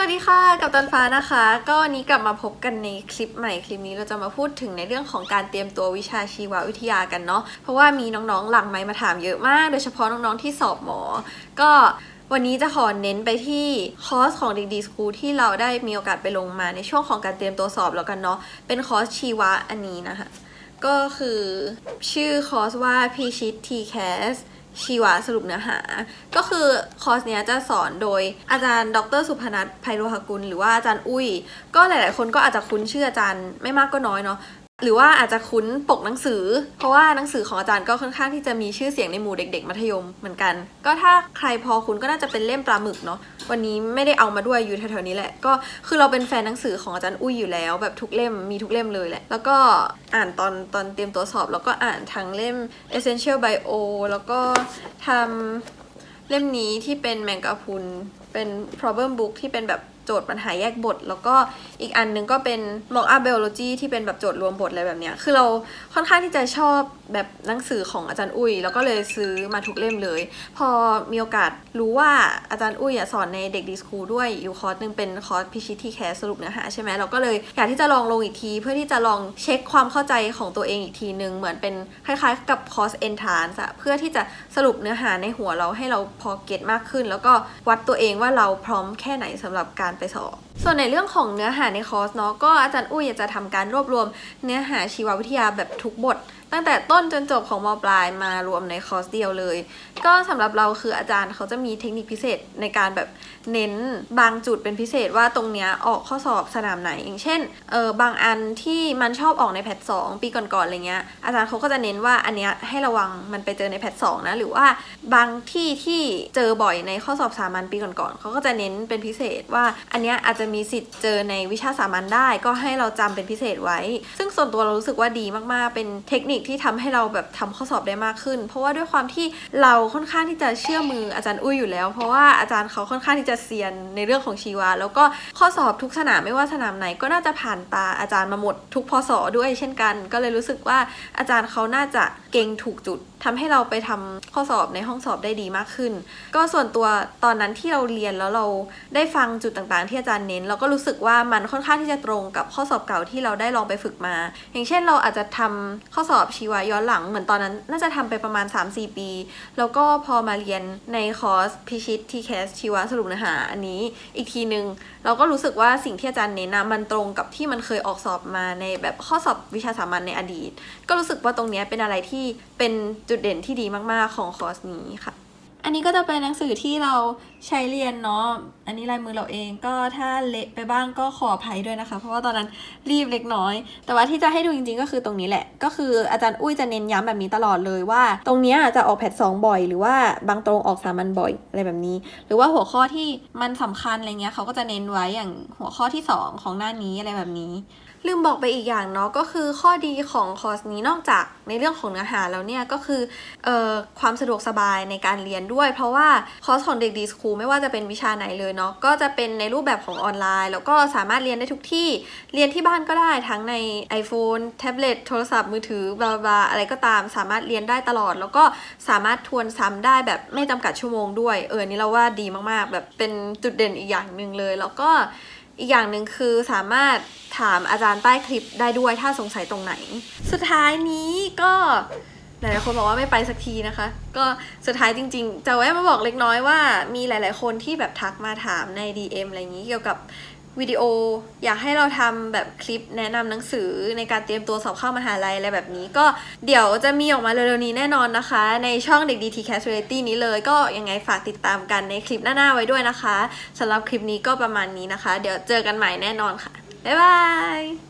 สวัสดีค่ะ กับตันฟ้านะคะ ก็วันนี้กลับมาพบกันในคลิปใหม่คลิปนี้เราจะมาพูดถึงในเรื่องของการเตรียมตัววิชาชีววิทยากันเนาะเพราะว่ามีน้องๆหลังไมค์มาถามเยอะมาก โดยเฉพาะน้องๆที่สอบหมอ ก็วันนี้จะขอเน้นไปที่คอร์สของดีดีสคูลที่เราได้มีโอกาสไปลงมาในช่วงของการเตรียมตัวสอบแล้วกันเนาะเป็นคอร์สชีวะอันนี้นะคะก็คือชื่อคอร์สว่าพีชิต TCAS ชีวะสรุปเนื้อหา ก็คือคอร์สเนี้ยจะสอนโดยอาจารย์ ดรสุพนัทไพโรหกุล หรือว่าอาจารย์อุ้ย ก็หลาย ๆ คนก็อาจจะคุ้นชื่ออาจารย์ไม่มากก็น้อยเนาะ หรือว่าอาจจะคุ้นปกหนังสือ เพราะว่าหนังสือของอาจารย์ก็ค่อนข้างที่จะมีชื่อเสียงในหมู่เด็ก ๆ มัธยมเหมือนกัน ก็ถ้าใครพอคุ้นก็น่าจะเป็นเล่มปลาหมึกเนาะวันนี้ไม่ได้เอามาด้วยอยู่แถวๆนี้แหละ ก็คือเราเป็นแฟนหนังสือของอาจารย์อุ้ยอยู่แล้ว แบบทุกเล่มมีทุกเล่มเลยแหละ แล้วก็อ่านตอนตอนเตรียมตัวสอบ แล้วก็อ่านทั้งเล่ม Essential Bio แล้วก็ทำเล่มนี้ที่เป็นแมงกะพุนเป็น problem book ที่เป็นแบบ โจทย์ปัญหาแยกบท แล้วก็อีกอันหนึงก็เป็น mock up biology ที่เป็นแบบโจทย์รวมบทอะไรแบบเนี้ยคือเราค่อนข้างที่จะชอบ แบบหนังสือของอาจารย์อุ้ย แล้วก็เลยซื้อมาทุกเล่มเลย พอมีโอกาสรู้ว่าอาจารย์อุ้ยสอนในเด็กดีสคูลด้วยอยู่คอร์สหนึงเป็นคอร์สพิชิตที่แคสสรุปเนื้อหาใช่ไหมเราก็เลยอยากที่จะลองลงอีกที เพื่อที่จะลองเช็คความเข้าใจของตัวเองอีกทีนึง เหมือนเป็นคล้ายๆ กับคอร์ส entrance อะเพื่อที่จะสรุปเนื้อหาในหัวเราให้เราพอเก็ตมากขึ้น แล้วก็วัดตัวเองว่าเราพร้อมแค่ไหนสำหรับการไปสอบ ส่วนในเรื่องของเนื้อหาในคอร์สเนาะก็อาจารย์อุ้ยจะทำการรวบรวมเนื้อหาชีววิทยาแบบทุกบท ตั้งแต่ต้นจนจบของมปลายมารวมในคอร์สเดียวเลย ก็สำหรับเราคืออาจารย์เขาจะมีเทคนิคพิเศษในการแบบเน้นบางจุดเป็นพิเศษว่าตรงเนี้ยออกข้อสอบสนามไหน อย่างเช่นเออบางอันที่มันชอบออกในแพทสองปีก่อนๆอะไรเงี้ยอาจารย์เขาก็จะเน้นว่าอันเนี้ยให้ระวังมันไปเจอในแพทสองนะหรือว่าบางที่ที่เจอบ่อยในข้อสอบสามัญปีก่อนๆเขาก็จะเน้นเป็นพิเศษว่าอันเนี้ยอาจจะมีสิทธิ์เจอในวิชาสามัญได้ ก็ให้เราจำเป็นพิเศษไว้ ซึ่งส่วนตัวเรารู้สึกว่าดีมากๆ เป็นเทคนิคที่ทำให้เราแบบทำข้อสอบได้มากขึ้น เพราะว่าด้วยความที่เราค่อนข้างที่จะเชื่อมืออาจารย์อุ้ยอยู่แล้ว เพราะว่าอาจารย์เขาค่อนข้างที่จะเซียนในเรื่องของชีวะแล้วก็ข้อสอบทุกสนามไม่ว่าสนามไหนก็น่าจะผ่านตาอาจารย์มาหมดทุกพศด้วยเช่นกัน ก็เลยรู้สึกว่าอาจารย์เขาน่าจะเก่งถูกจุดทำให้เราไปทำข้อสอบในห้องสอบได้ดีมากขึ้น ก็ส่วนตัวตอนนั้นที่เราเรียนแล้วเราได้ฟังจุดต่างๆ ที่อาจารย์เน้นเราก็รู้สึกว่ามันค่อนข้างที่จะตรงกับข้อสอบเก่าที่เราได้ลองไปฝึกมา อย่างเช่นเราอาจจะทำข้อสอบชีวะย้อนหลังเหมือนตอนนั้น น่าจะทำไปประมาณ 3-4 ปี แล้วก็พอมาเรียนในคอร์สพิชิตทีแคสชีวะสรุปเนื้อหาอันนี้อีกทีนึง เราก็รู้สึกว่าสิ่งที่อาจารย์เน้นนะมันตรงกับที่มันเคยออกสอบมาในแบบข้อสอบวิชาสามัญในอดีต ก็รู้สึกว่าตรงนี้เป็นอะไรที่เป็นจุดเด่นที่ดีมากๆของคอร์สนี้ค่ะ อันนี้ก็จะเป็นหนังสือที่เราใช้เรียนเนาะ อันนี้ลายมือเราเองก็ถ้าเละไปบ้างก็ขออภัยด้วยนะคะ เพราะว่าตอนนั้นรีบเล็กน้อย แต่ว่าที่จะให้ดูจริงๆก็คือตรงนี้แหละ ก็คืออาจารย์อุ้ยจะเน้นย้ำแบบนี้ตลอดเลยว่า ตรงนี้จะออกแพทสองบ่อย หรือว่าบางตรงออกสามัญบ่อยอะไรแบบนี้ หรือว่าหัวข้อที่มันสำคัญอะไรเงี้ยเขาก็จะเน้นไว้อย่างหัวข้อที่สองของหน้านี้อะไรแบบนี้ลืมบอกไปอีกอย่างเนาะก็คือข้อดีของคอร์สนี้นอกจากในเรื่องของเนื้อหาแล้วเนี่ยก็คือออความสะดวกสบายในการเรียนด้วย เพราะว่าคอร์สของเด็กดีสคูลไม่ว่าจะเป็นวิชาไหนเลยเนาะก็จะเป็นในรูปแบบของออนไลน์ แล้วก็สามารถเรียนได้ทุกที่เรียนที่บ้านก็ได้ทั้งใน iPhone แท็บเล็ตโทรศัพท์มือถือบลาบลาอะไรก็ตาม สามารถเรียนได้ตลอด แล้วก็สามารถทวนซ้ำได้แบบไม่จำกัดชั่วโมงด้วย เอออนนี่เราว่าดีมากๆ แบบเป็นจุดเด่นอีกอย่างหนึ่งเลย แล้วก็ อีกอย่างหนึ่งคือสามารถถามอาจารย์ใต้คลิปได้ด้วยถ้าสงสัยตรงไหน สุดท้ายนี้ก็หลายๆคนบอกว่าไม่ไปสักทีนะคะ ก็สุดท้ายจริงๆ จะแวะมาบอกเล็กน้อยว่ามีหลาย ๆ คนที่แบบทักมาถามใน DM อะไรอย่างนี้เกี่ยวกับ วิดีโอ อยากให้เราทำแบบคลิปแนะนำหนังสือในการเตรียมตัวสอบเข้ามหาลัยอะไรแบบนี้ ก็เดี๋ยวจะมีออกมาเร็วๆนี้แน่นอนนะคะ ในช่องเด็กดีทีแคสเรตี้นี้เลย ก็ยังไงฝากติดตามกันในคลิปหน้าๆไว้ด้วยนะคะสำหรับคลิปนี้ก็ประมาณนี้นะคะ เดี๋ยวเจอกันใหม่แน่นอนค่ะบ๊ายบาย